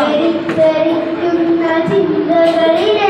പരിസരിക്കുന്ന ചിന്തകളിലെ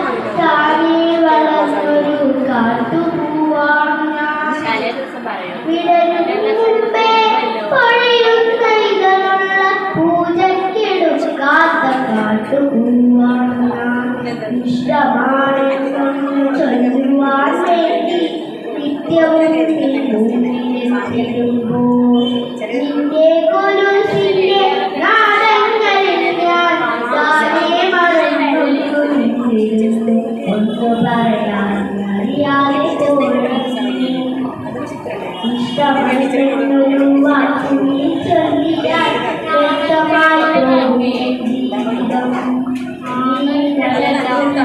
ഇഷ്ടമാണ് ചൊല്ലുവാൻ വേണ്ടി നിത്യവും നിന്റെ കൊലുസിന്റെ നാടങ്ങളിൽ ഞാൻ താനെ മറന്നു ഒന്ന് പറയാൻ അറിയാതെ ഇഷ്ടമാണ്